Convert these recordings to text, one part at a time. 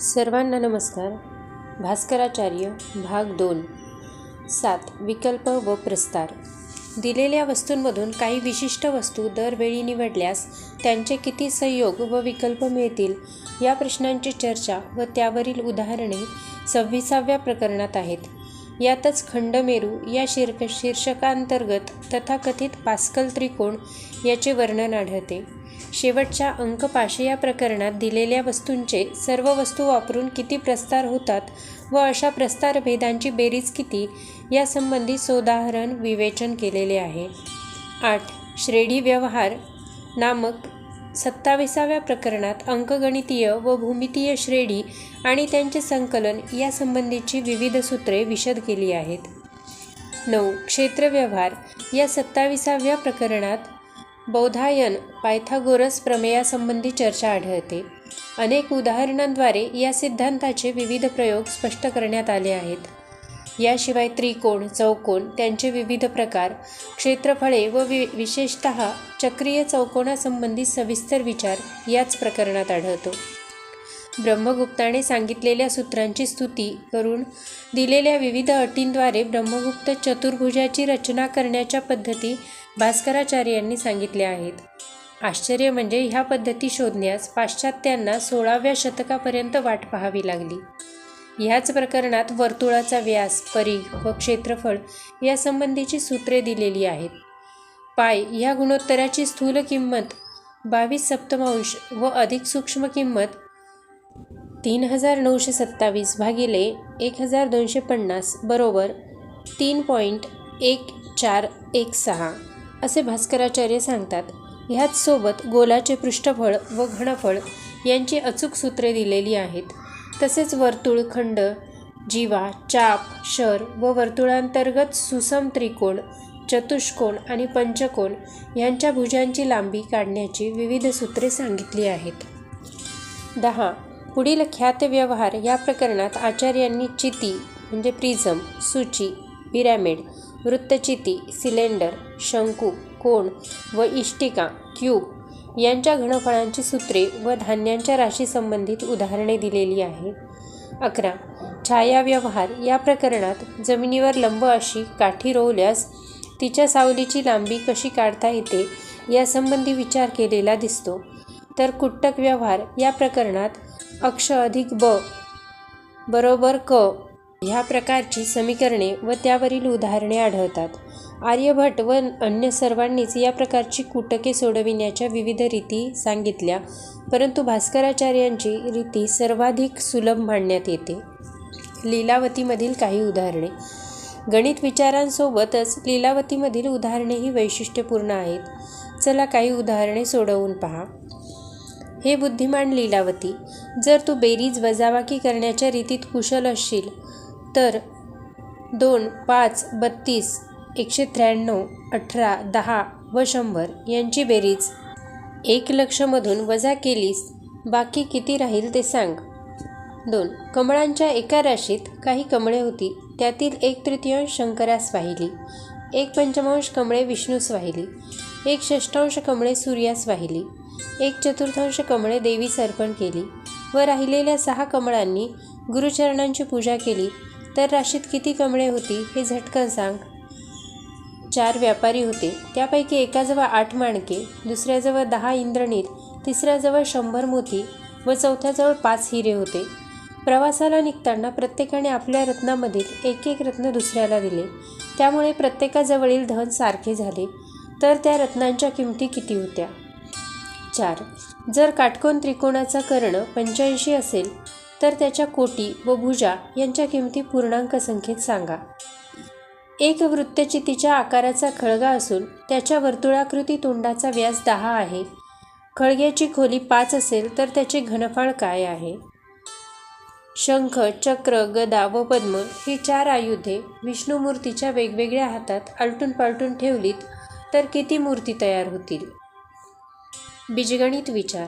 सर्वांना नमस्कार. भास्कराचार्य भाग दोन. सात. विकल्प व प्रस्तार. दिलेल्या वस्तूंमधून काही विशिष्ट वस्तू दरवेळी निवडल्यास त्यांचे किती संयोग व विकल्प मिळतील या प्रश्नांची चर्चा व त्यावरील उदाहरणे सव्वीसाव्या प्रकरणात आहेत. यातच खंडमेरू या शीर्क शीर्षकांतर्गत तथाकथित पास्कल त्रिकोण याचे वर्णन आढळते. शेवटच्या अंक या प्रकरणात दिलेल्या वस्तूंचे सर्व वस्तू वापरून किती प्रस्तार होतात व अशा प्रस्तार भेदांची बेरीज किती यासंबंधी सोदाहरण विवेचन केलेले आहे. आठ. श्रेणी व्यवहार नामक सत्ताविसाव्या प्रकरणात अंकगणितीय व भूमितीय श्रेणी आणि त्यांचे संकलन यासंबंधीची विविध सूत्रे विशद केली आहेत. नऊ. क्षेत्रव्यवहार या सत्ताविसाव्या प्रकरणात बौधायन पायथागोरस प्रमेयासंबंधी चर्चा आढळते. अनेक उदाहरणांद्वारे या सिद्धांताचे विविध प्रयोग स्पष्ट करण्यात आले आहेत. याशिवाय त्रिकोण चौकोन त्यांचे विविध प्रकार क्षेत्रफळे व वि विशेषत चक्रीय चौकोनासंबंधी सविस्तर विचार याच प्रकरणात आढळतो. ब्रह्मगुप्ताने सांगितलेल्या सूत्रांची स्तुती करून दिलेल्या विविध अटींद्वारे ब्रह्मगुप्त चतुर्भुजाची रचना करण्याच्या पद्धती भास्कराचार्यांनी सांगितल्या आहेत. आश्चर्य म्हणजे ह्या पद्धती शोधण्यास पाश्चात्यांना सोळाव्या शतकापर्यंत वाट पाहावी लागली. ह्याच प्रकरणात वर्तुळाचा व्यास परिघ व क्षेत्रफळ यासंबंधीची सूत्रे दिलेली आहेत. पाय ह्या गुणोत्तराची स्थूल किंमत बावीस सप्तमांश व अधिक सूक्ष्म किंमत तीन हजार नऊशे सत्तावीस भागिले एक हजार दोनशे पन्नास बरोबर तीन पॉईंट एक चार एक सहा असे भास्कराचार्य सांगतात. ह्याच सोबत गोलाचे पृष्ठफळ व घनफळ यांची अचूक सूत्रे दिलेली आहेत. तसेच वर्तुळ खंड जीवा चाप शर व वर्तुळांतर्गत सुसम त्रिकोण चतुष्कोण आणि पंचकोण यांच्या भुजांची लांबी काढण्याची विविध सूत्रे सांगितली आहेत. दहा पुढील ख्यात व्यवहार या प्रकरणात आचार्यांनी चिती म्हणजे प्रिझम सूची पिरॅमिड वृत्तचिती सिलेंडर शंकू कोण व इष्टिका क्यूब यांच्या घनफळांची सूत्रे व धान्यांच्या राशीसंबंधित उदाहरणे दिलेली आहेत. अकरा. छाया व्यवहार या प्रकरणात जमिनीवर लंब अशी काठी रोवल्यास तिच्या सावलीची लांबी कशी काढता येते यासंबंधी विचार केलेला दिसतो. तर कुट्टक व्यवहार या प्रकरणात अक्ष अधिक ब बरोबर क ह्या प्रकारची समीकरणे व त्यावरील उदाहरणे आढळतात. आर्यभट व अन्य सर्वांनीच या प्रकारची कुटके सोडविण्याच्या विविध रीती सांगितल्या परंतु भास्कराचार्यांची रीती सर्वाधिक सुलभ मानण्यात येते. लीलावतीमधील काही उदाहरणे. गणित विचारांसोबतच लीलावतीमधील उदाहरणेही वैशिष्ट्यपूर्ण आहेत. चला काही उदाहरणे सोडवून पहा. हे बुद्धिमान लीलावती जर तू बेरीज वजाबाकी करण्याच्या रीतीत कुशल असशील तर दोन पाच बत्तीस एकशे त्र्याण्णव अठरा दहा व शंभर यांची बेरीज. एक लक्षमधून वजा केलीस बाकी किती राहील ते सांग. दोन कमळांच्या एका राशीत काही कमळे होती त्यातील एक तृतीयांश शंकरास वाहिली. एक पंचमांश कमळे विष्णूस वाहिली. एक षष्ठांश कमळे सूर्यास वाहिली. एक चतुर्थांश कमळे देवीस अर्पण केली व राहिलेल्या सहा कमळांनी गुरुचरणांची पूजा केली. तर राशीत किती कमळे होती हे झटकन सांग. चार व्यापारी होते. त्यापैकी एकाजवळ आठ माणके दुसऱ्याजवळ दहा इंद्रनील तिसऱ्याजवळ शंभर मोती व चौथ्याजवळ पाच हिरे होते. प्रवासाला निघताना प्रत्येकाने आपल्या रत्नामधील एक एक रत्न दुसऱ्याला दिले. त्यामुळे प्रत्येकाजवळील धन सारखे झाले. तर त्या रत्नांच्या किमती किती होत्या? चार जर काटकोन त्रिकोणाचा कर्ण पंच्याऐंशी असेल तर त्याच्या कोटी व भुजा यांच्या किमती पूर्णांक संख्येत सांगा. एक वृत्तचितीच्या आकाराचा खळगा असून त्याच्या वर्तुळाकृती तोंडाचा व्यास दहा आहे. खळग्याची खोली पाच असेल तर त्याचे घनफळ काय आहे? शंख चक्र गदा व पद्म ही चार आयुधे विष्णुमूर्तीच्या वेगवेगळ्या हातात आलटून पालटून ठेवलीत तर किती मूर्ती तयार होतील? बीजगणित विचार.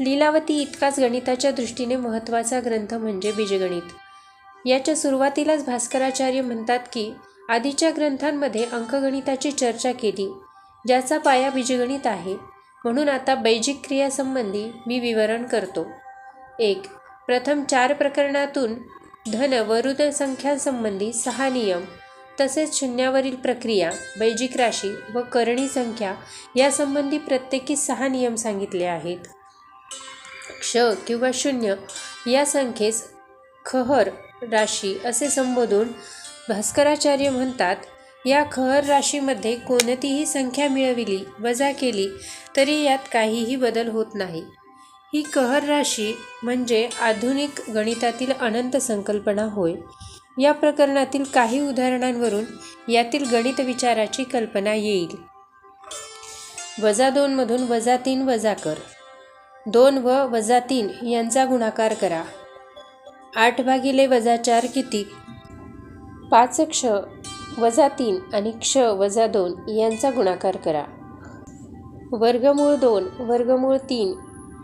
लीलावती इतकाच गणिताच्या दृष्टीने महत्त्वाचा ग्रंथ म्हणजे बीजगणित. याच्या सुरुवातीलाच भास्कराचार्य म्हणतात की आधीच्या ग्रंथांमध्ये अंकगणिताची चर्चा केली ज्याचा पाया बीजगणित आहे. म्हणून आता बैजिक क्रियासंबंधी मी विवरण करतो. एक प्रथम चार प्रकरणातून धन वरुद संख्यांसंबंधी सहा नियम. तसेच शून्यावरील प्रक्रिया बैजिक राशी व करणी संख्या यासंबंधी प्रत्येकी सहा नियम सांगितले आहेत. क्ष किंवा शून्य या संख्येस खहर राशी असे संबोधून भास्कराचार्य म्हणतात या खहर राशीमध्ये कोणतीही संख्या मिळविली वजा केली तरी यात काहीही बदल होत नाही. ही कहर राशी म्हणजे आधुनिक गणितातील अनंत संकल्पना होय. या प्रकरणातील काही उदाहरणांवरून यातील गणित विचाराची कल्पना येईल. वजा दोनमधून वजा तीन वजा कर. दोन व वजा तीन यांचा गुणाकार करा. आठ भागिले वजा चार किती? पाच क्ष वजा तीन आणि क्ष वजा दोन यांचा गुणाकार करा. वर्गमूळ दोन वर्गमूळ तीन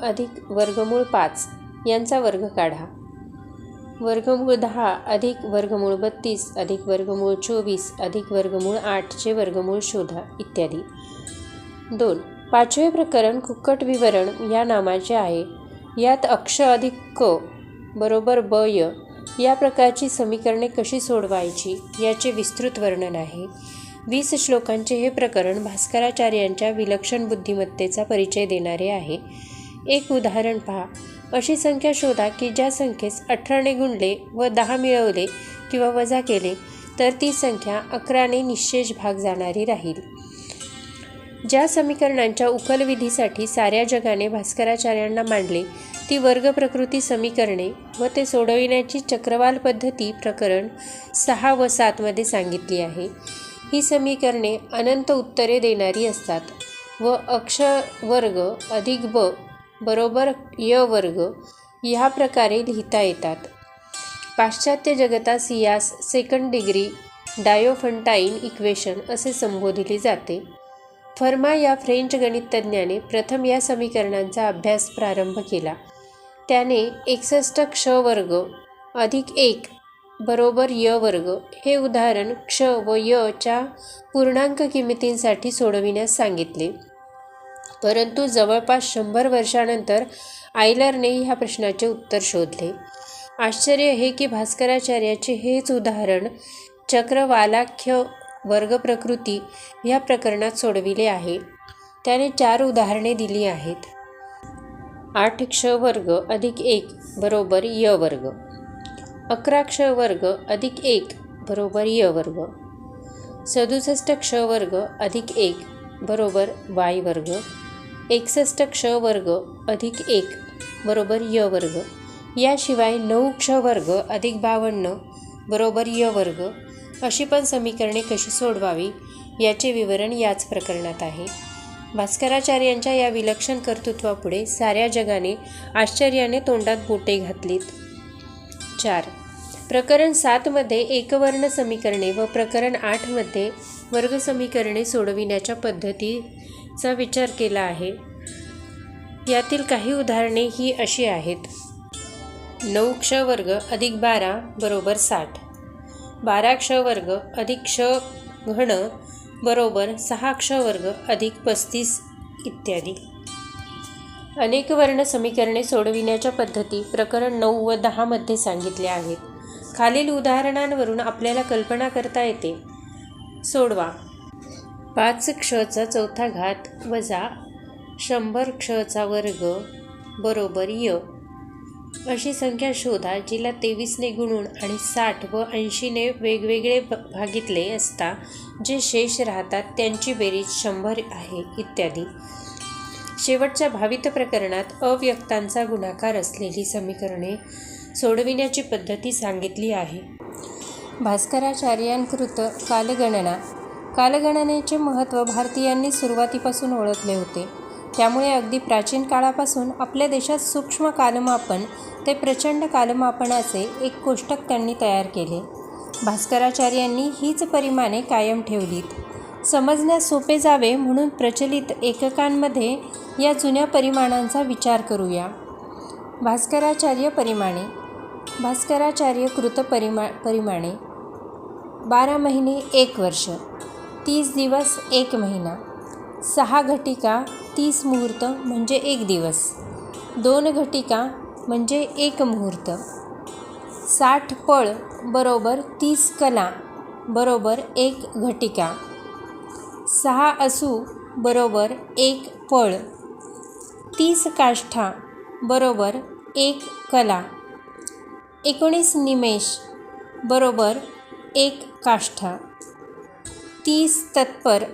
अधिक वर्गमूळ पाच यांचा वर्ग काढा. वर्गमूळ दहा अधिक वर्गमूळ बत्तीस अधिक वर्गमूळ चोवीस अधिक वर्गमूळ आठचे वर्गमूळ शोधा इत्यादी. दोन पाचवे प्रकरण कुक्कट विवरण या नामाचे आहे. यात अक्ष अधिक क बरोबर ब य या प्रकारची समीकरणे कशी सोडवायची याचे विस्तृत वर्णन आहे. वीस श्लोकांचे हे प्रकरण भास्कराचार्यांच्या विलक्षण बुद्धिमत्तेचा परिचय देणारे आहे. एक उदाहरण पहा. अशी संख्या शोधा की ज्या संख्येस अठराने गुणले व दहा मिळवले किंवा वजा केले तर ती संख्या अकराने निशेष भाग जाणारी राहील. ज्या समीकरणांच्या उकलविधीसाठी साऱ्या जगाने भास्कराचार्यांना मांडले ती वर्ग प्रकृती समीकरणे व ते सोडविण्याची चक्रवाल पद्धती प्रकरण सहा व सातमध्ये सांगितली आहे. ही समीकरणे अनंत उत्तरे देणारी असतात व अक्ष वर्ग अधिक ब बरोबर य वर्ग ह्या प्रकारे लिहिता येतात. पाश्चात्य जगतास यास सेकंड डिग्री डायोफंटाईन इक्वेशन असे संबोधले जाते. फर्मा या फ्रेंच गणिततज्ञाने प्रथम या समीकरणांचा अभ्यास प्रारंभ केला. त्याने एकसष्ट क्ष वर्ग अधिक एक बरोबर य वर्ग हे उदाहरण क्ष व यच्या पूर्णांक किमतींसाठी सोडविण्यास सांगितले. परंतु जवळपास शंभर वर्षानंतर आयलरने ह्या प्रश्नाचे उत्तर शोधले. आश्चर्य हे की भास्कराचार्याचे हेच उदाहरण चक्रवालाख्य वर्ग प्रकृती ह्या प्रकरणात सोडविले आहे. त्याने चार उदाहरणे दिली आहेत. आठ क्ष वर्ग अधिक एक बरोबर य वर्ग. अकरा क्ष वर्ग अधिक एक बरोबर य वर्ग. सदुसष्ट क्ष वर्ग अधिक एक बरोबर वाय वर्ग. एकसष्ट क्ष वर्ग अधिक एक बरोबर य वर्ग. याशिवाय नऊ क्ष वर्ग अधिक बावन्न बरोबर य वर्ग. अशी पण समीकरणे कशी सोडवावी? याचे विवरण याच प्रकरणात आहे. भास्कराचार्यांच्या या विलक्षण कर्तृत्वापुढे साऱ्या जगाने आश्चर्याने तोंडात बोटे घातलीत. चार. प्रकरण सातमध्ये एकवर्ण समीकरणे व प्रकरण आठमध्ये वर्ग समीकरणे सोडविण्याच्या चा विचार केला आहे. यातील काही उदाहरणे ही अशी आहेत. नऊ क्ष वर्ग अधिक बारा बरोबर साठ. बारा क्ष वर्ग अधिक क्ष घन बरोबर सहा क्ष वर्ग अधिक पस्तीस इत्यादी. अनेक वर्ण समीकरणे सोडविण्याच्या पद्धती प्रकरण नऊ व दहामध्ये सांगितल्या आहेत. खालील उदाहरणांवरून आपल्याला कल्पना करता येते. सोडवा. पाच क्षचा चौथा घात वजा शंभर क्षचा वर्ग बरोबर य. अशी संख्या शोधा जिला तेवीसने गुणून आणि साठ व ऐंशीने वेगवेगळे भ भागितले असता जे शेष राहतात त्यांची बेरीज शंभर आहे इत्यादी. शेवटच्या भावित प्रकरणात अव्यक्तांचा गुणाकार असलेली समीकरणे सोडविण्याची पद्धती सांगितली आहे. भास्कराचार्यांकृत कालगणना कालगणनेचे महत्त्व भारतीयांनी सुरुवातीपासून ओळखले होते. त्यामुळे अगदी प्राचीन काळापासून आपल्या देशात सूक्ष्म कालमापन ते प्रचंड कालमापनाचे एक कोष्टक त्यांनी तयार केले. भास्कराचार्यांनी हीच परिमाणे कायम ठेवलीत. समजण्यास सोपे जावे म्हणून प्रचलित एककांमध्ये या जुन्या परिमाणांचा विचार करूया. भास्कराचार्य परिमाणे. भास्कराचार्य कृत परिमा परिमाणे. बारा महिने एक वर्ष. तीस दिवस एक महिना. सहा घटिका तीस मुहूर्त म्हणजे एक दिवस. दोन घटिका म्हणजे एक मुहूर्त. साठ पळ बरोबर तीस कला बरोबर एक घटिका. सहा असू बरोबर एक पळ. तीस काष्ठा बरोबर एक कला. एकोणीस निमेष बरोबर एक काष्ठा. तीस तत्पर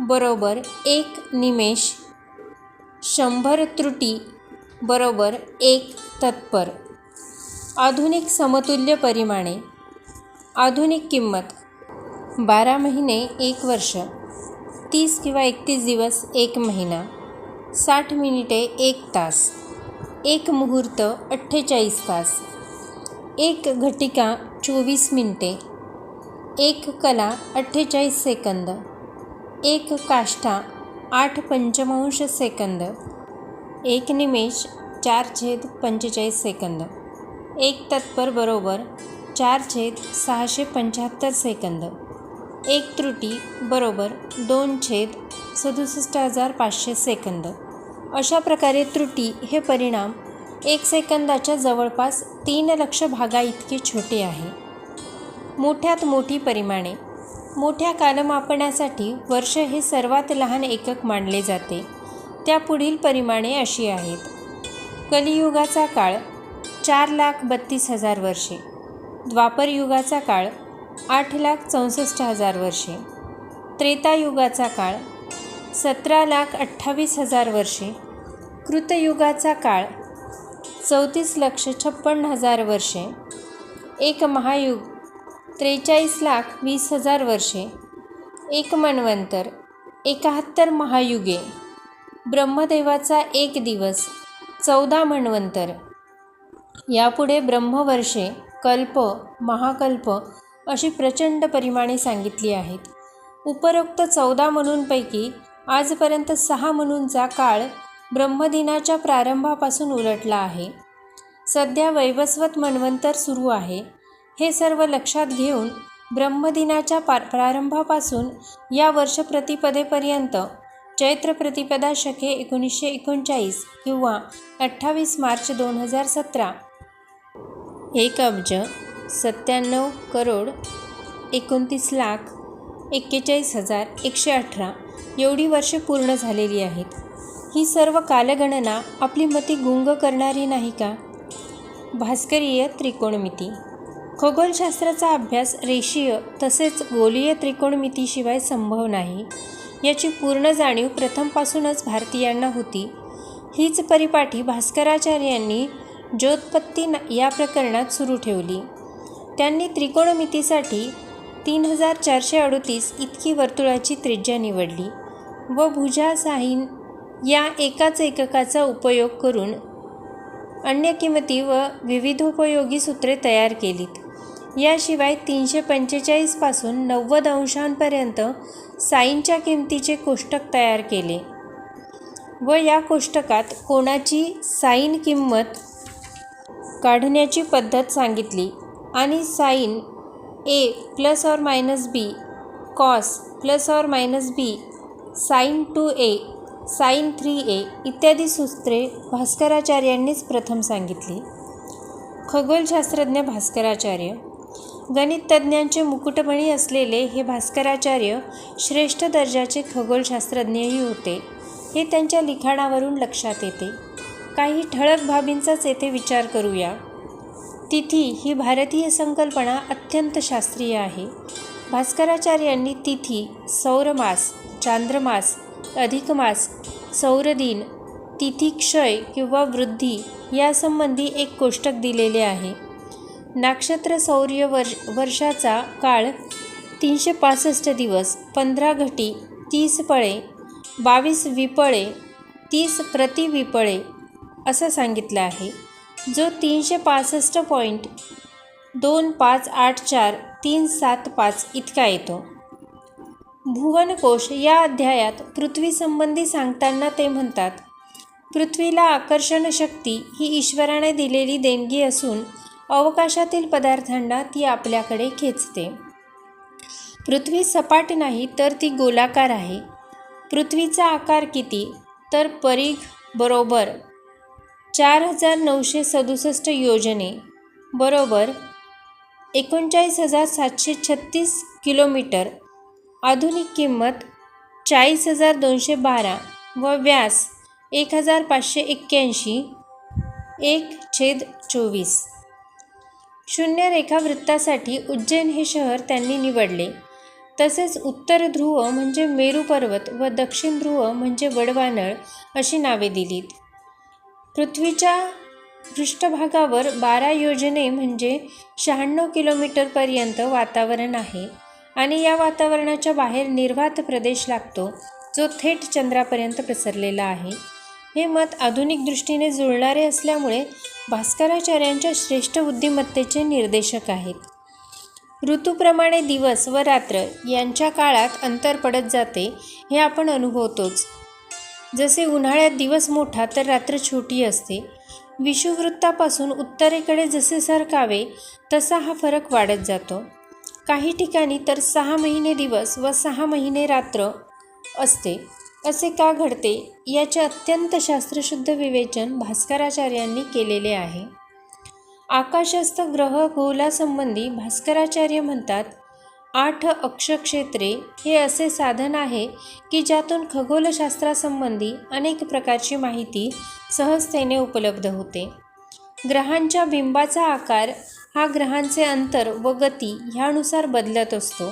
बरोबर एक निमेष. शंभर त्रुटी बरोबर एक तत्पर. आधुनिक समतुल्य परिमाणे. आधुनिक किंमत. बारा महिने एक वर्ष. तीस किंवा एकतीस दिवस एक महिना. साठ मिनिटे एक तास. एक मुहूर्त अठ्ठेचाळीस तास. एक घटिका चोवीस मिनिटे. एक कला अठ्ठेचाळीस सेकंद. एक काष्ठा आठ पंचमांश सेकंद. एक निमेष चार छेद पंचेचाळीस सेकंद. एक तत्पर बरोबर चार छेद सहाशे पंच्याहत्तर सेकंद. एक त्रुटी बरोबर दोन छेद सदुसष्ट हजार पाचशे सेकंद. अशा प्रकारे त्रुटी हे परिणाम एक सेकंदाच्या जवळपास तीन लक्ष भागा इतके छोटे आहे. मोठ्यात मोठी परिमाणे. मोठ्या कालमापनासाठी वर्ष हे सर्वात लहान एकक मानले जाते. त्या पुढील परिमाणे अशी आहेत. कलियुगाचा काळ चार लाख बत्तीस हजार वर्षे. द्वापरयुगाचा काळ आठ लाख चौसष्ट हजार वर्षे. त्रेतायुगाचा काळ सतरा लाख अठ्ठावीस हजार वर्षे. कृतयुगाचा काळ चौतीस लक्ष छप्पन्न हजार वर्षे. एक महायुग त्रेचाळीस लाख वीस हजार वर्षे. एक मन्वंतर एकाहत्तर महायुगे. ब्रह्मदेवाचा एक दिवस चौदा मन्वंतर. यापुढे ब्रह्मवर्षे कल्प महाकल्प अशी प्रचंड परिमाणे सांगितली आहेत. उपरोक्त चौदा म्हणूंपैकी आजपर्यंत सहा म्हणूंचा काळ ब्रह्मदिनाच्या प्रारंभापासून उलटला आहे. सध्या वैवस्वत मन्वंतर सुरू आहे. हे सर्व लक्षात घेऊन ब्रह्मदिनाच्या पा प्रारंभापासून या वर्ष प्रतिपदेपर्यंत चैत्र प्रतिपदा शके एकोणीसशे एकोणचाळीस किंवा अठ्ठावीस मार्च दोन हजार सतरा. एक अब्ज सत्त्याण्णव करोड एकोणतीस लाख एक्केचाळीस हजार एकशे अठरा एवढी वर्षे पूर्ण झालेली आहेत. ही सर्व कालगणना आपली मती गुंग करणारी नाही का? भास्करीय त्रिकोणमिती. खगोलशास्त्राचा अभ्यास रेषीय तसेच गोलीय त्रिकोणमितीशिवाय संभव नाही याची पूर्ण जाणीव प्रथमपासूनच भारतीयांना होती. हीच परिपाठी भास्कराचार्यांनी ज्योतपत्ती या प्रकरणात सुरू ठेवली. त्यांनी त्रिकोणमितीसाठी तीन हजार चारशे अडोतीस इतकी वर्तुळाची त्रिज्या निवडली व भुजा साहीन या एकाच एककाचा उपयोग करून अन्य किंमती व विविधोपयोगी सूत्रे तयार केलीत. याशिवाय तीनशे पंचेचाळीसपासून नव्वद अंशांपर्यंत साईंच्या किमतीचे कोष्टक तयार केले. व या कोष्टकात कोणाची साईन किंमत काढण्याची पद्धत सांगितली आणि sine A plus or minus B cos plus or minus B sine two A sine three A इत्यादी सूत्रे भास्कराचार्यांनीच प्रथम सांगितली. खगोलशास्त्रज्ञ भास्कराचार्य गणिततज्ज्ञांचे मुकुटमणी असलेले हे भास्कराचार्य श्रेष्ठ दर्जाचे खगोलशास्त्रज्ञही होते. हे त्यांच्या लिखाणावरून लक्षात येते. काही ठळक बाबींचाच येथे विचार करूया. तिथी ही भारतीय संकल्पना अत्यंत शास्त्रीय आहे. भास्कराचार्यांनी तिथी सौरमास चांद्रमास अधिकमास सौरदिन तिथी क्षय किंवा वृद्धी यासंबंधी एक कोष्टक दिलेले आहे. नक्षत्र सौर्य वर्ष वर्षाचा काळ तीनशे पासष्ट दिवस पंधरा घटी तीस पळे बावीस विपळे तीस प्रतिविपळे असं सांगितलं आहे. जो तीनशे पासष्ट पॉईंट दोन पाच आठ चार तीन सात पाच इतका येतो. भुवनकोश या अध्यायात पृथ्वीसंबंधी सांगताना ते म्हणतात पृथ्वीला आकर्षण शक्ती ही ईश्वराने दिलेली देणगी असून अवकाशातील पदार्थांना ती आपल्याकडे खेचते. पृथ्वी सपाट नाही तर ती गोलाकार आहे. पृथ्वीचा आकार किती? तर परीघ बरोबर चार हजार नऊशे सदुसष्ट योजने. बरोबर एकोणचाळीस हजार सातशे छत्तीस किलोमीटर. आधुनिक किंमत चाळीस हजार दोनशे बारा व व्यास एक हजार पाचशे एक्क्याऐंशी. एक छेद चोवीस. शून्य रेखावृत्तासाठी उज्जैन हे शहर त्यांनी निवडले. तसेच उत्तर ध्रुव म्हणजे मेरू पर्वत व दक्षिण ध्रुव म्हणजे वडवानळ अशी नावे दिलीत. पृथ्वीच्या पृष्ठभागावर बारा योजने म्हणजे शहाण्णव किलोमीटरपर्यंत वातावरण आहे आणि या वातावरणाच्या बाहेर निर्वात प्रदेश लागतो जो थेट चंद्रापर्यंत पसरलेला आहे. हे मत आधुनिक दृष्टीने जुळणारे असल्यामुळे भास्कराचार्यांच्या श्रेष्ठ बुद्धिमत्तेचे निर्देशक आहेत. ऋतूप्रमाणे दिवस व रात्र यांच्या काळात अंतर पडत जाते हे आपण अनुभवतोच. जसे उन्हाळ्यात दिवस मोठा तर रात्र छोटी असते. विषुववृत्तापासून उत्तरेकडे जसे सरकावे तसा हा फरक वाढत जातो. काही ठिकाणी तर सहा महिने दिवस व सहा महिने रात्र असते. असे का घडते? याचे अत्यंत शास्त्रशुद्ध विवेचन भास्कराचार्यांनी केलेले आहे. आकाशस्थ ग्रह गोलासंबंधी भास्कराचार्य म्हणतात आठ अक्षक्षेत्रे हे असे साधन आहे की ज्यातून खगोलशास्त्रासंबंधी अनेक प्रकारची माहिती सहजतेने उपलब्ध होते. ग्रहांच्या बिंबाचा आकार हा ग्रहांचे अंतर व गती ह्यानुसार बदलत असतो.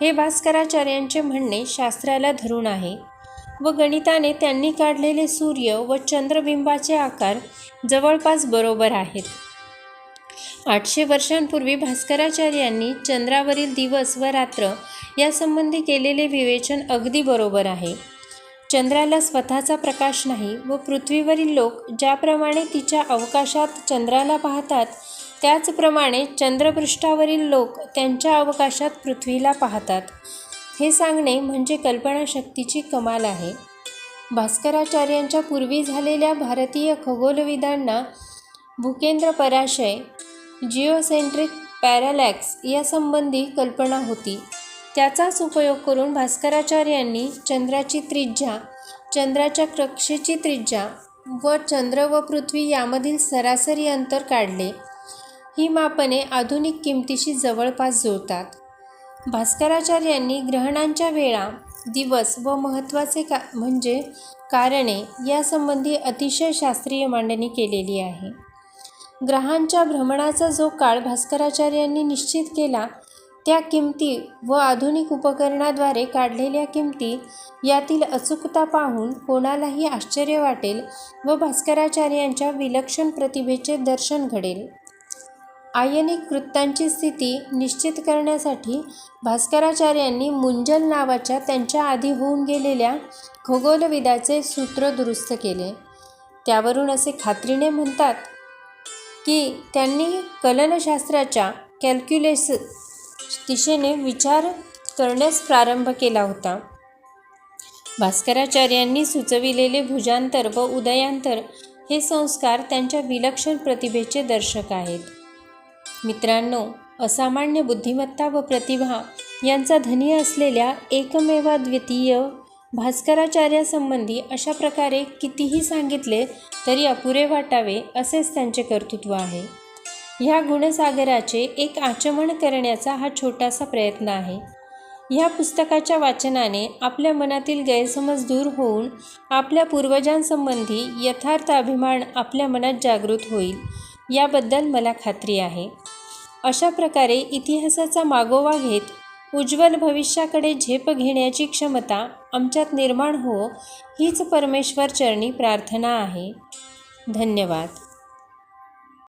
हे भास्कराचार्यांचे म्हणणे शास्त्राला धरून आहे. व गणिताने त्यांनी काढलेले सूर्य व चंद्रबिंबाचे आकार जवळपास बरोबर आहेत. आठशे वर्षांपूर्वी भास्कराचार्यांनी चंद्रावरील दिवस व रात्र यासंबंधी केलेले विवेचन अगदी बरोबर आहे. चंद्राला स्वतःचा प्रकाश नाही व पृथ्वीवरील लोक ज्याप्रमाणे तिच्या अवकाशात चंद्राला पाहतात त्याचप्रमाणे चंद्रपृष्ठावरील लोक त्यांच्या अवकाशात पृथ्वीला पाहतात. हे सांगणे म्हणजे कल्पनाशक्तीची कमाल आहे. भास्कराचार्यांच्या पूर्वी झालेल्या भारतीय खगोलविदांना भूकेंद्र पराशय जिओसेंट्रिक पॅरालॅक्स यासंबंधी कल्पना होती. त्याचाच उपयोग करून भास्कराचार्यांनी चंद्राची त्रिज्या चंद्राच्या कक्षेची त्रिज्या व चंद्र व पृथ्वी यामधील सरासरी अंतर काढले. ही मापने आधुनिक किमतीशी जवळपास जुळतात. भास्कराचार्यांनी ग्रहणांच्या वेळा दिवस व महत्त्वाचे का म्हणजे कारणे यासंबंधी अतिशय शास्त्रीय मांडणी केलेली आहे. ग्रहांच्या भ्रमणाचा जो काळ भास्कराचार्यांनी निश्चित केला त्या किमती व आधुनिक उपकरणाद्वारे काढलेल्या किमती यातील अचूकता पाहून कोणालाही आश्चर्य वाटेल व भास्कराचार्यांच्या विलक्षण प्रतिभेचे दर्शन घडेल. आयनिक वृत्तांची स्थिती निश्चित करण्यासाठी भास्कराचार्यांनी मुंजल नावाच्या त्यांच्या आधी होऊन गेलेल्या खगोलविदाचे सूत्र दुरुस्त केले. त्यावरून असे खात्रीने म्हणतात की त्यांनी कलनशास्त्राच्या कॅल्क्युलेस दिशेने विचार करण्यास प्रारंभ केला होता. भास्कराचार्यांनी सुचविलेले भुजांतर व उदयांतर हे संस्कार त्यांच्या विलक्षण प्रतिभेचे दर्शक आहेत. मित्रांनो असामान्य बुद्धिमत्ता व प्रतिभा यांचा धनी असलेल्या एकमेवाद्वितीय भास्कराचार्यासंबंधी अशा प्रकारे कितीही सांगितले तरी अपुरे वाटावे असेच त्यांचे कर्तृत्व आहे. ह्या गुणसागराचे एक आचमन करण्याचा हा छोटासा प्रयत्न आहे. ह्या पुस्तकाच्या वाचनाने आपल्या मनातील गैरसमज दूर होऊन आपल्या पूर्वजांसंबंधी यथार्थ अभिमान आपल्या मनात जागृत होईल. याबद्दल मला खात्री आहे. अशा प्रकारे इतिहासाचा मागोवा घेत उज्ज्वल भविष्याकडे झेप घेण्याची क्षमता आमच्यात निर्माण हो हीच परमेश्वर चरणी प्रार्थना आहे. धन्यवाद.